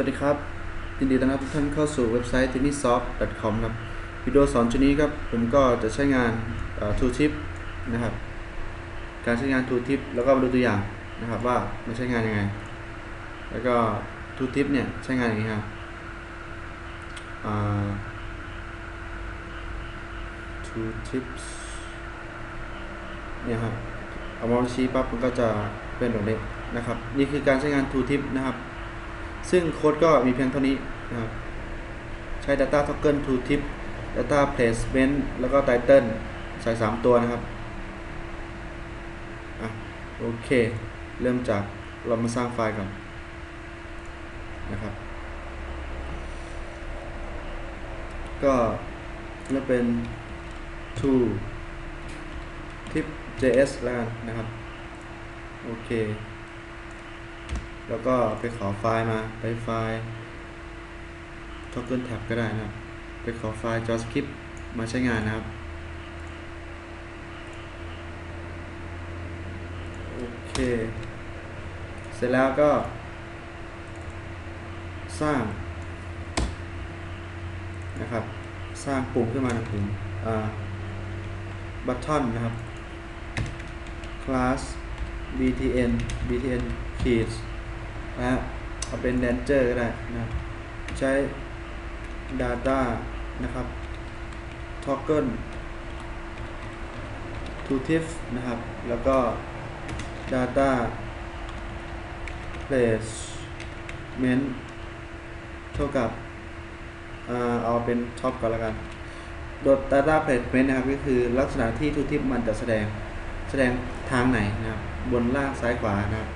วัสดีครับ ยินดีต้อนรับทุกท่านเข้าสู่เว็บไซต์ tinysoft.com ครับ วิดีโอสอนชุดนี้ครับ ผมก็จะใช้งาน tooltip นะครับ การใช้งาน tooltip แล้วก็มาดูตัวอย่างนะครับว่ามันใช้งานยังไง แล้วก็ tooltip เนี่ยใช้งานอย่างนี้ครับ tooltips เนี่ยครับ เอามาชี้ปั๊บมันก็จะเป็นแบบนี้นะครับ นี่คือการใช้งาน tooltip นะครับ ซึ่งโค้ดก็มีเพียงเท่านี้นะครับใช้ data token to tip data placement แล้วก็ title ใส่ 3 ตัวนะครับอะโอเค เริ่มจากเรามาสร้างไฟล์ก่อนนะครับ ก็เริ่มเป็น to tip js แล้วกันนะครับ โอเค แล้วก็ไปขอไฟล์มาไปไฟล์ token tab ก็ได้นะครับ ไปขอไฟล์ javascript มาใช้งานนะครับ โอเค เสร็จแล้วก็ สร้าง นะครับ สร้างปุ่มขึ้นมาหนึ่งปุ่มอ่า button นะครับ class btn btn keys นะฮะเอาเป็น danger ก็ได้นะใช้ data นะครับ token tooltip นะครับ แล้วก็ data placement เท่ากับเอาเป็น top ก่อนแล้วกันโดย data placement นะครับ ก็คือลักษณะที่ tooltip มันจะแสดงแสดงทางไหนนะครับ บนล่างซ้ายขวานะครับ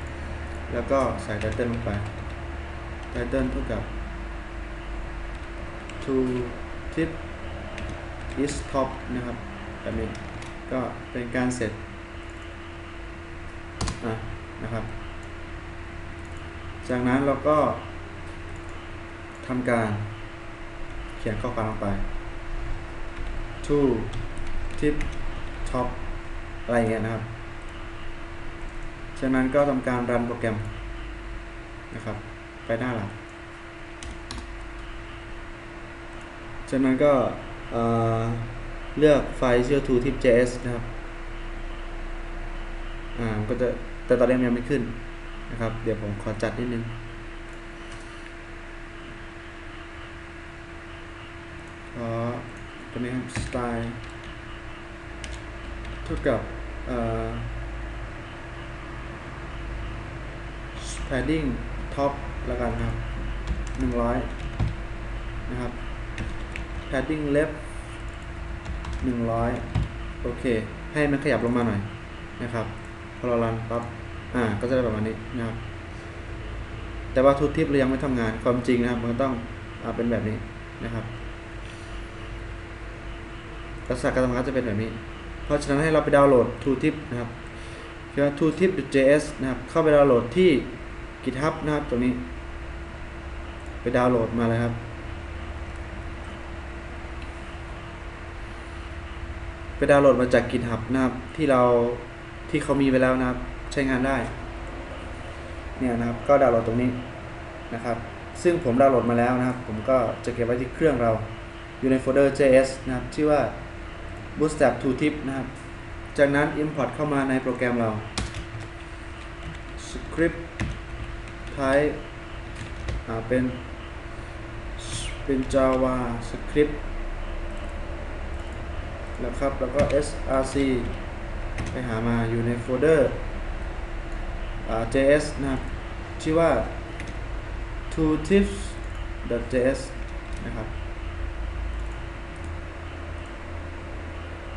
แล้วก็ใส่ title ลงไป title เท่ากับ to tip is top นะครับแบบนี้ก็เป็นการเสร็จะนะครับ จากนั้นเราก็ทำการเขียนข้อความลงไป to tip top อะไรเงี้ยนะครับ จากนั้นก็ทำการรันโปรแกรมนะครับ ไปหน้าหลังจากนั้นก็เเลือกไฟล์ชื่อ to tip js นะครับ อ่ามันก็จะแต่ตอนนี้ยังไม่ขึ้นนะครับ เดี๋ยวผมขอจัดนิดนึง ขอตัวนี้ครับ style เท่ากับเอ่อ padding top แล้วกันครับ 100 นะครับ padding left 100 โอเค ให้มันขยับลงมาหน่อยนะครับ พอเรารันปั๊บ อ่า ก็จะได้ประมาณนี้นะครับ แต่ว่าทุกทิปเรายังไม่ทำงาน ความจริงนะครับ มันต้องอาเป็นแบบนี้นะครับลักษณะการทำงานจะเป็นแบบนี้ เพราะฉะนั้นให้เราไปดาวน์โหลด tooltip นะครับคือว่า tooltip.js นะครับ เข้าไปดาวน์โหลดที่ GitHub นะครับตรงนี้ ไปดาวน์โหลดมาเลยครับ ไปดาวน์โหลดมาจาก GitHub นะครับที่เราที่เขามีไปแล้วนะครับ ใช้งานได้ เนี่ยนะครับ ก็ดาวน์โหลดตรงนี้นะครับ ซึ่งผมดาวน์โหลดมาแล้วนะครับ ผมก็จะเก็บไว้ที่เครื่องเรา อยู่ในโฟลเดอร์ js นะครับ ชื่อว่า bootstrap tooltip นะครับ จากนั้น import เข้ามาในโปรแกรมเรา script type เป็นเป็น java script แล้วครับ แล้วก็ src ไปหามาอยู่ในโฟลเดอร์ js นะครับชื่อว่า tooltips.js นะครับ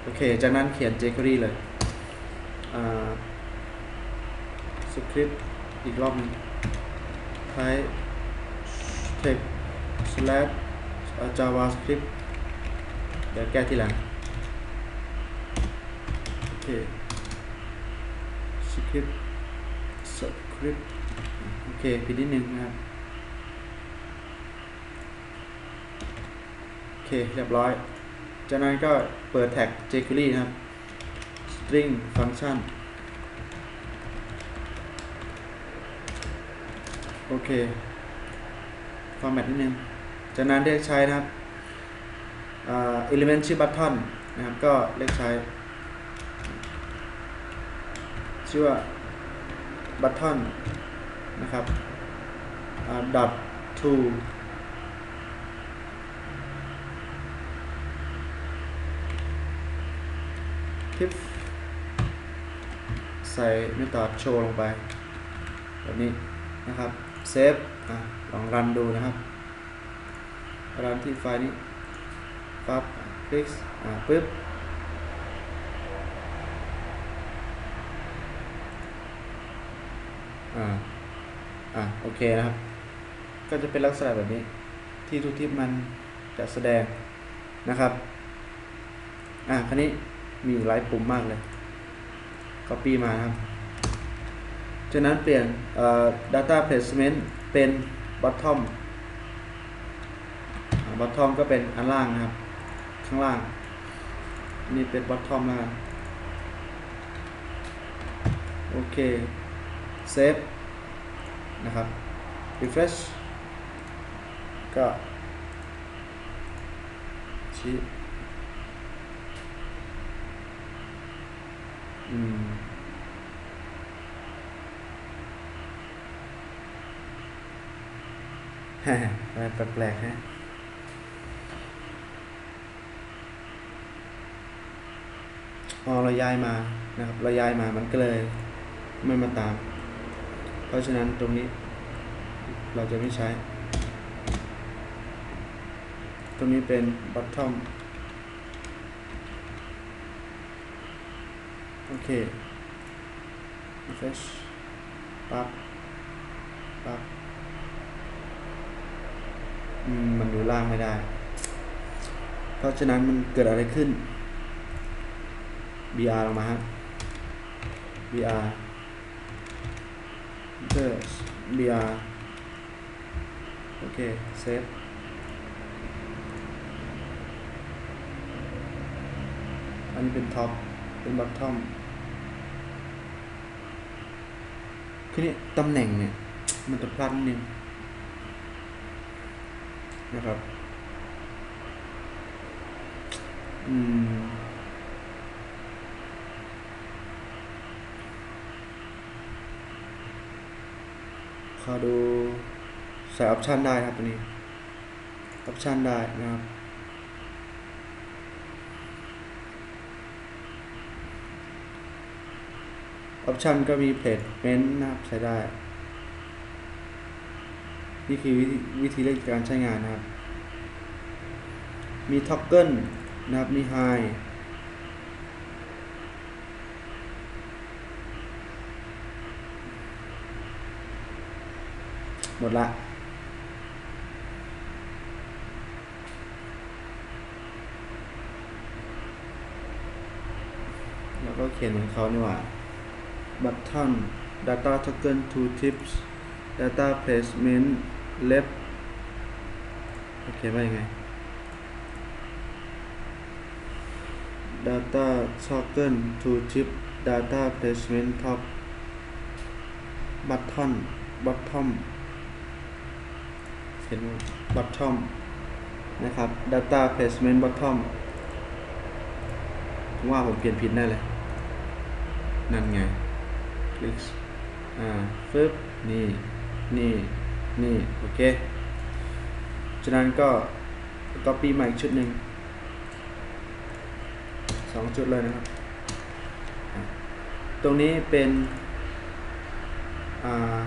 โอเค จากนั้นเขียน jQuery เลยอ่า script อีกรอบนึง type text slash javascript เดี๋ยวแก้ทีหลัง โอเค script script โอเค ผิดนิดนึงนะครับ โอเค เรียบร้อย จากนั้นก็เปิดแท็ก jQuery นะครับ string function โอเค format นิดนึง จากนั้นเรียกใช้นะครับอ่า element ชื่อ button นะครับ ก็เรียกใช้ ชื่อว่า button นะครับอ่า dot to ทิปใส่เมธอดโชว์ลงไป แบบนี้นะครับ เซฟลองรันดูนะครับรันที่ไฟล์นี้ปั๊บคลิกอ่าปึ๊บอ่าอ่าโอเคนะครับ ก็จะเป็นลักษณะแบบนี้ ที่ทุกทิปมันจะแสดงนะครับ อ่าคันนี้มีอยู่หลายปุ่มมากเลย copy มานะครับ จากนั้นเปลี่ยน data placement เป็น bottom bottom ก็เป็นอันล่างนะครับ ข้างล่าง นี่เป็น bottom แล้วโอเค save นะครับ refresh ก็ชี้อืม ฮ่าอะไร แปลกๆฮะพอเราย้ายมานะครับเราย้ายมามันก็เลยไม่มาตาม เพราะฉะนั้นตรงนี้ เราจะไม่ใช้ ตรงนี้เป็น bottom โอเค refresh ปั๊บปั๊บ มันดูล่างไม่ได้ เพราะฉะนั้นมันเกิดอะไรขึ้น br ลงมาครับ br enter br โอเค เซฟอันนี้เป็นท็อป เป็นบอททอมคือเนี่ยตำแหน่งเนี่ย มันจะพลัดนิดนึง นะครับ อืม ขอดูใส่ออปชันได้ครับตัวนี้ ออปชันได้นะครับออปชันก็มีเพจเมนต์นะครับใช้ได้ นี่คือวิธีวิธีเลือการใช้งานนะครับ มีท็อกเกิลนะครับ มีไฮหมดละแล้วก็เขียนเหมือนเขานี่ว่า button data token to tips data placement left โอเคว่ายังไง data token two tip data placement top button bottom เห็น bottom นะครับ data placement bottom ว่าผมเปลี่ยนผิดแน่เลย นั่นไง คลิก อ่าฟึบนี่ นี่ นี่ โอเคจากนั้นก็ copy มาอีกชุดหนึ่งสองจุดเลยนะครับ ตรงนี้เป็นอ่า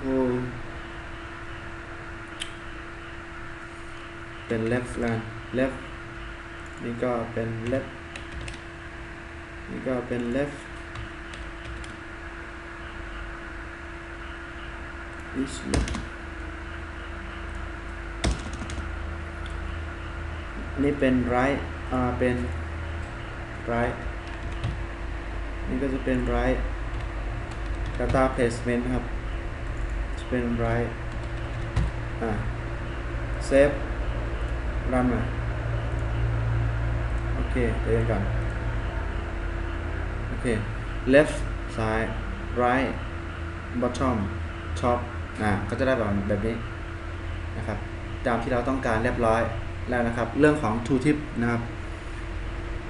โอ้เป็น left แล้วกัน left นี่ก็เป็น left นี่ก็เป็น left is left อันนี้เป็น right อ่า เป็น right นี่ก็จะเป็น right data placement ครับ จะเป็น right อ่า save รันมาโอเคเดี๋ยวกันโอเค left ซ้าย right bottom top อ่าก็จะได้แบบแบบนี้นะครับตามที่เราต้องการเรียบร้อยแล้วนะครับ เรื่องของ two tip นะครับ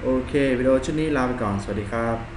โอเค วิดีโอชุดนี้ลาไปก่อน สวัสดีครับ